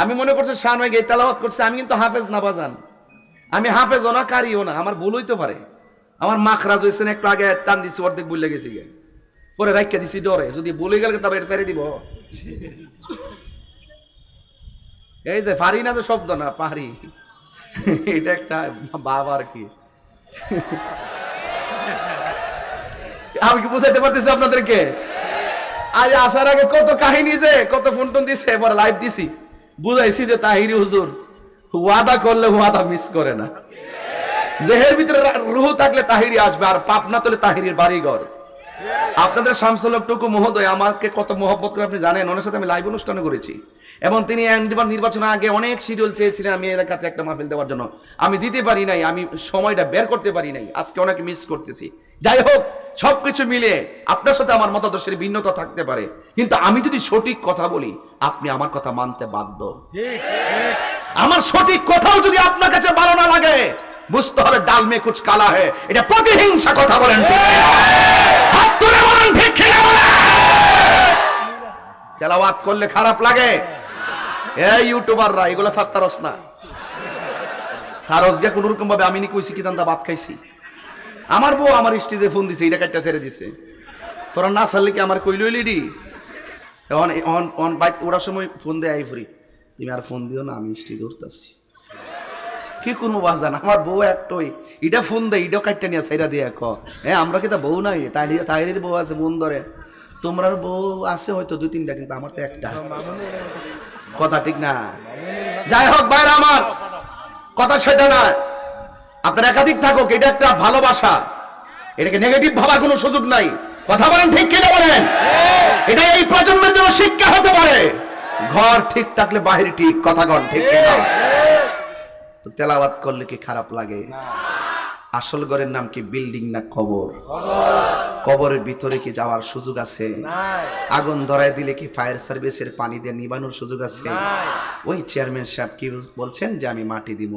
আমি মনে করছি শান হয়ে গিয়ে তেলাওয়াত করছে আমি কিন্তু হাফেজ না বাজান। আমি হাফেজও না কারিও না আমার ভুল হইতে পারে। আমার মাখরাজ হয়েছে না, একটু আগে টান দিছি অর্ধেক বুঝলে গেছি গে। পরে রাখিয়া দিছি ডরে যদি বলে গেলে তবে এটা ছেড়ে দিব। এই যে পারি না তো শব্দ না পারি এটা একটা বাবা আর কি। আমি কি বুঝাইতে পারতেছি আপনাদেরকে? আজ আসার আগে কত কাহিনী যে কত ফোন টোন দিছে এবার লাইভ দিছি। বুঝাইছি যে তাহিরি হুজুর, ওয়াদা করলে ওয়াদা মিস করে না। দেহের ভিতরে রুহ থাকলে তাহিরি আসবে, আর পাপ না তোলে তাহিরির বাড়িঘর। আপনাদের শামসুল টুকু মহোদয় আমাকে কত মহব্বত করে আপনি জানেন, ওনার সাথে আমি লাইভ অনুষ্ঠান করেছি। এবং তিনি নির্বাচনের আগে অনেক শিডিউল চেয়েছিলেন আমি এলাকাতে একটা মাহফিল দেওয়ার জন্য। আমি দিতে পারি নাই, আমি সময়টা বের করতে পারি নাই, আজকে অনেক মিস করতেছি। যাই হোক সবকিছু মিলে আপনার সাথে আমার মতাদর্শের ভিন্নতা থাকতে পারে। কিন্তু আমি যদি সঠিক কথা বলি, আপনি আমার কথা মানতে বাধ্য। আমার সঠিক কথাও যদি আপনার কাছে ভালো না লাগে, বুঝতে হবে ডাল মে কুচ কালা হে এটা প্রতিহিংসা কথা বলেন। তেলাওয়াত করলে খারাপ লাগে। এই ইউটিউবাররা, এগুলো সাত্তারস না। সারসকে কোন রকম ভাবে আমি নি কইছি কি দান্দা ভাত খাইছি। আমার বউ আমার স্টেজে ফোন দিছে এটা কাটটা ছেড়ে দিছে। তোরা না ছাড়লে কি আমার কইলই লিডি অন অন অন বাইক ওরার সময় ফোন দেয় আই ফুরি। তুমি আর ফোন দিও না, আমি স্টেজে উঠতেছি। কি করব বাজান? আমার বউ একটাই। এটা ফোন দেয় এটাও কাটটা নিয়ে সাইরা দিয়ে ক হ্যাঁ আমরা কি তা বউ নাই? তাই তাইরের বউ আছে বোন ধরে। তোমরার বউ আছে হয়তো দুই তিনটা, কিন্তু আমার তো একটা। কথা ঠিক না। যাই হোক বাইরে আমার। কথা সেটা না। আপনার একাধিক থাকুক এটা একটা ভালোবাসা। এটাকে নেগেটিভ ভাবার কোনো সুযোগ নাই। কথা বলেন ঠিক কিনা বলেন? এটা এই প্রজন্মের জন্য শিক্ষা হতে পারে। ঘর ঠিক থাকলে বাহির ঠিক কথা কন ঠিক কিনা? তো তেলাওয়াত করলে কি খারাপ লাগে? আসল ঘরের নাম কি বিল্ডিং না কবর? কবরের ভিতরে কি যাওয়ার সুযোগ আছে? আগুন ধরায় দিলে কি ফায়ার সার্ভিসের পানি দিয়ে নিবানোর সুযোগ আছে? ওই চেয়ারম্যান সাহেব কি বলছেন যে আমি মাটি দিব